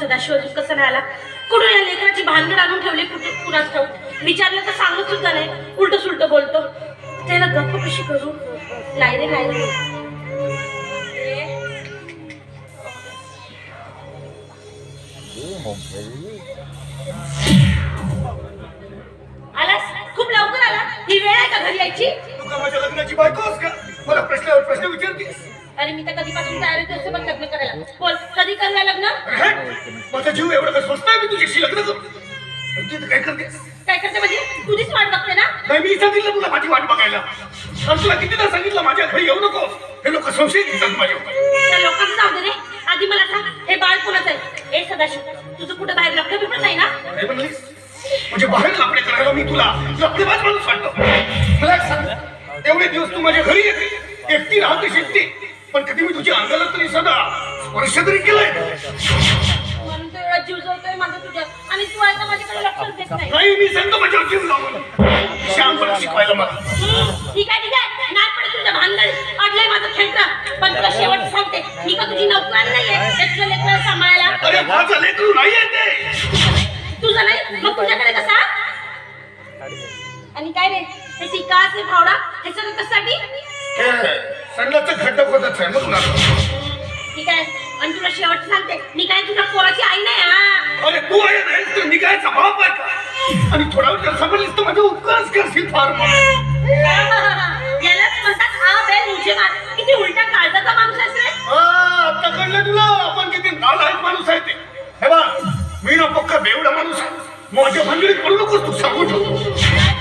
सदाशिव अजून कसं नाही आला कुठून या लेकराची भानगड आणून ठेवली कुठे कुणाच ठेवून विचारलं तर सांगत सुद्धा नाही. उलट सुलट बोलतो त्याला गप्प कशी करू? नाही रे नाही रे. आलास? खूप लवकर आला. ही वेळ आहे का घरी यायची? तू का माझ्या लग्नाची बायको आहेस का? मला प्रश्नावर प्रश्न विचारतेस. अरे मी तर कधीपासून तयार होते असं पण लग्न करायला. बोल कधी करणार लग्न! माझा जीव एवढा का स्वस्त आहे? मी तुझ्याशी लग्न करू. आणि तू इथं काय करतेस? काय करते म्हणजे? तुझीच वाट बघते ना? नाही मी सांगितलं तुला माझी वाट बघायला. आणि तुला कितीदा सांगितलं माझ्या घरी येऊ नको. हे लोक संशय घेतात माझ्यावर त्या लोकांचं जाऊ दे रे. आधी मला सांग हे बाळ कोणाचं आहे? ए सदाशिव तुझं कुठं बाहेर लग्न बिग्न नाही ना? म्हणलीस म्हणजे बाहेर लपडे करायला मी तुला लपडेबाज माणूस वाटतो. मला एक सांग एवढे दिवस तू माझ्या घरी येते एकटी राहते शिकते पण कधी मी तुझ्या अंगाला तरी सदा स्पर्श तरी केलाय. म्हणून तो एवढा जीव जळतोय माझा तुझ्या. आणि तू आहे का माझ्याकडे लक्षच देत नाही. नाही मी सांगतो माझ्यावर जीव लावून शहाणपणा शिकवायला मला. हम्म, ठीक आहे ठीक आहे. नाही पडे तुझ्या भानगड अडलंय माझं खेळणं. पण तुला शेवट सांगते मी का तुझी नोकर नाहीये? ते तुझ्या लेकराला सांभाळायला. अरे माझं लेकरू नाहीये ते. तुझं नाही? मग तुझ्याकडे कसा? आणि काय रे? हे टिकाचे फावडा हे सगळं कशासाठी? हे संडाचं खड्डा खोदच आहे मग ठीक आहे. आणि तुला शेवट सांगते मी काय तुझ्या पोराची आई नाही हा? अरे तू आहे नाही तर मी काय आहे का? आणि थोडा वेळ समजलीस तर माझे उपकारच करशील फार मग. यालाच म्हणतात हा बेल मुझे मार. किती उलटा काळजाचा माणूस आहेस रे. हा, आता कळलं तुला आपण किती नालायक माणूस आहे ते. हे बघ मी ना पक्का बेवडा माणूस आहे. माझ्या भानगडीत पडू नकोस तू सांगू ठेव.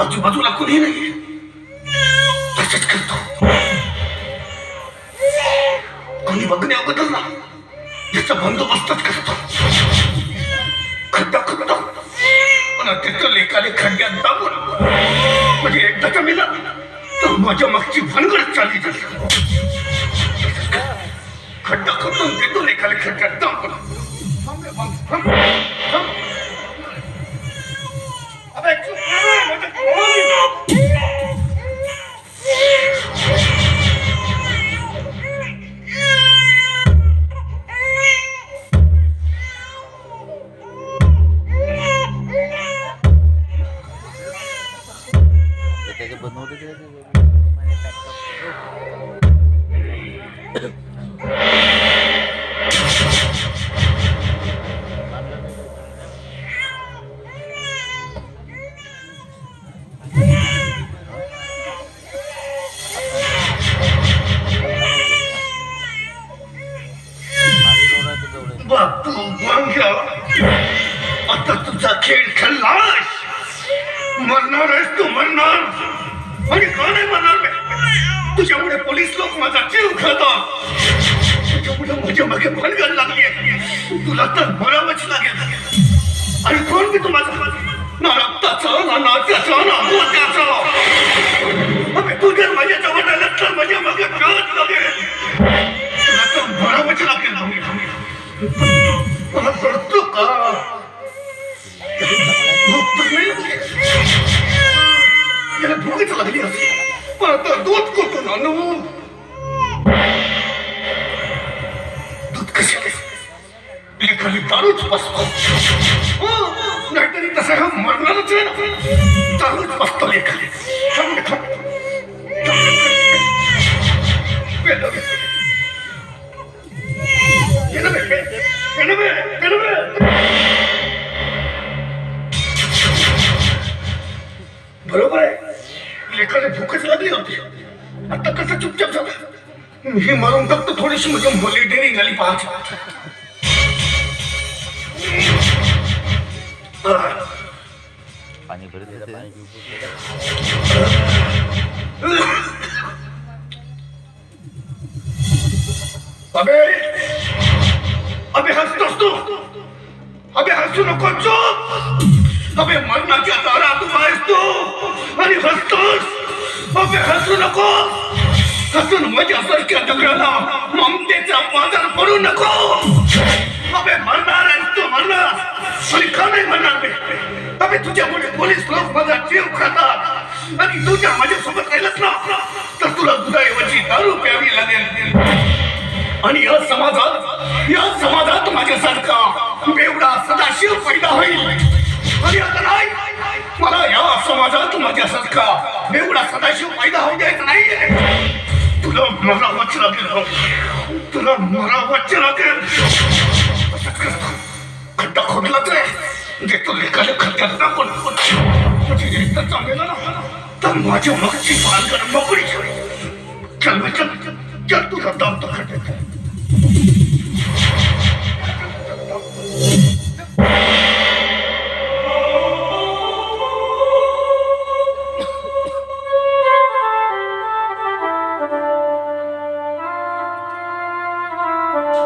आजूबाजूला कोणी नाही तसंच करतो. कोणी बघण्याअगोदर ना याचा बंदोबस्तच करतो. खड्डा खड्डा पण त्याचं लेखाले खड्ड्यात दाबून म्हणजे एकदाचा मिला तर माझ्या मागची भानगड चालली जाते खड्डा खड्डून देतो लेखाले खड्ड्यात दाबून. आता तुझा खेळ खल्लास मरणार आहेस तू मरणार आणि का नाही मरणार तुझ्यामुळे पोलीस लोक माझा जीव खातात तुझ्यामुळे माझ्या मागे भानगड लागली तुला तर मरावंच लागेल। आणि कोण मी तुम्हाला? ना रक्ताचा, ना नात्याचा, ना मोत्याचा अबे तू जर माझ्या जवळ आलास तर माझ्या मागे कळत लागेल। तुला तर मरावंच लागेल। मला कळतो का? भूकच लागली असली पण आता दूध कुठून आणू दूध कशाला लेखाली दारूच बसतो हो, नाहीतरी तसं हा मरणारच आहे ना दारूच बसतो लेखाली मरून टाकतो थोडीशी म्हणजे मुली डेअरिंग आली पाहत पाणी भरत येते. अबे अबे हसतोस तू अबे हसू नको चुप अबे मरणाच्या दारात उभा आहेस तू आणि हसतोस अबे हसू नको हसून माझ्यासारख्या दगडाला ममतेचा बाजार पडू नको. अबे मरणार आहे तू मरणार. आणि का नाही मरणार बे अबे तुझ्यामुळे पोलीस लोक माझा जीव खातात. आणि तुझ्या माझ्यासोबत राहिलंच ना. तर तुला दुधाऐवजी दारू प्यावी लागेल. आणि या समाजात या समाजात माझ्यासारखा बेवडा सदाशिव पैदा होईल. आणि आता नाही मला या समाजात माझ्यासारखा बेवडा सदाशिव पैदा होऊ द्यायचा नाहीये. तुला मरावंच लागेल तुला मरावंच लागेल खड्डा खोदला तर देतो लेखाने खड्ड्यात टाकून म्हणजे एकदा चांगला ना तर माझ्या मागची पालकड मोकळी ठेवी चल बे, चल चल दाम तर खड्ड्यात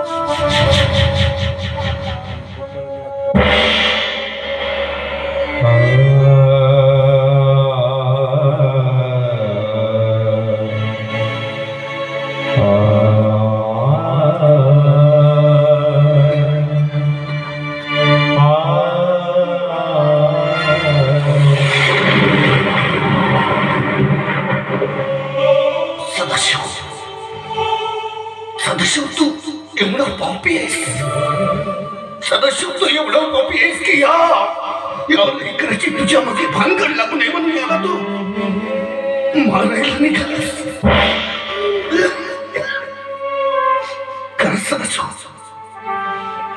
Oh, या तुझ्या मागे भानगड लागू नये म्हणून याला तू? मारायला निघालास. कर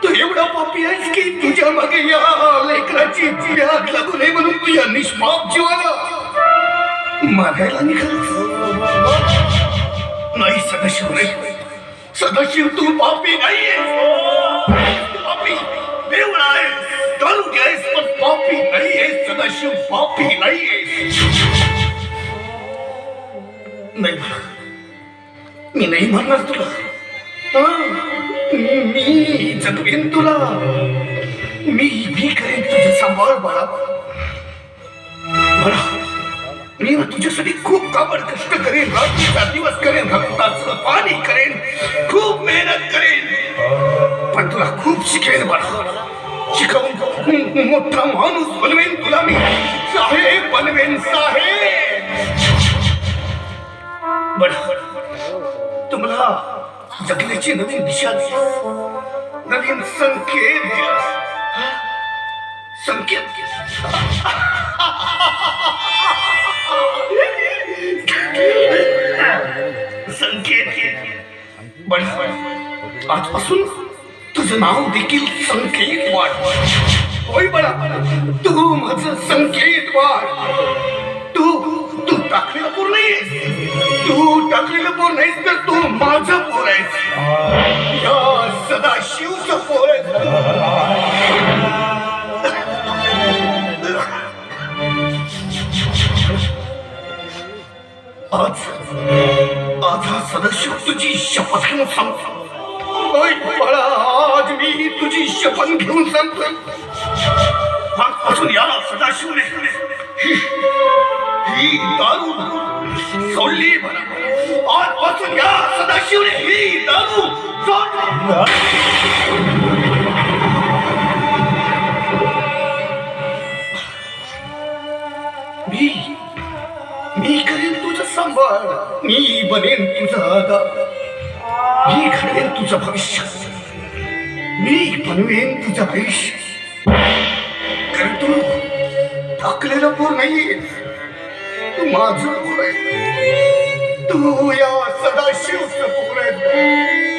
तू एवढा पापी आहेस की तुझ्या मागे या लेकराची आग लागू नये म्हणून तू या निष्पाप जीवाला मारायला निघालास. नाही सदाशिव नाही सदाशिव तू पापी नाहीये. पापी देवळा आहे अशी सदाशिव पापी नाहीये. नाही मी नाही म्हणणार तुला. मी जगवेन तुला. मी मी करेन तुझं सांभाळ बाळा. बाळा मी तुझ्यासाठी खूप काबड कष्ट करेन रात्रीचा दिवस करेन रक्ताचं पाणी करेन खूप मेहनत करेन. पण तुला खूप शिकेन बरं शिकवून मोठा माणूस बनवेन तुला मी. साहेब बनवेन साहेब. बर. तुम्हाला जगण्याची नवीन दिशा नवीन संकेत दिला. संकेत संकेत बळ आजपासून तुझं नाव देखील संकेत वाढ होय बळा तू माझं संकेत वाढ तू तू टाकलेलं पोर नाहीयेस. तू टाकलेलं पोर नाहीस तर तू माझं पोर आहेस. या सदाशिवचं पोर आज आज हा सदस्य तुझी शपथ घेऊन सांगतो. होय बाळा आज मी तुझी शपथ घेऊन सांगतो. आजपासून या सदाशिवने ही ही दारू सोडली मला. आजपासून या सदाशिवने ही दारू सोडली मी मी करेन तुझं सांभाळ. मी बनेन तुझा आधार मी घडवेन तुझं भविष्य. मी बनवेन तुझं भविष्य. तू टाकलेलं पोर नाही तू माझ तू या सदाशिवचं पोर आहे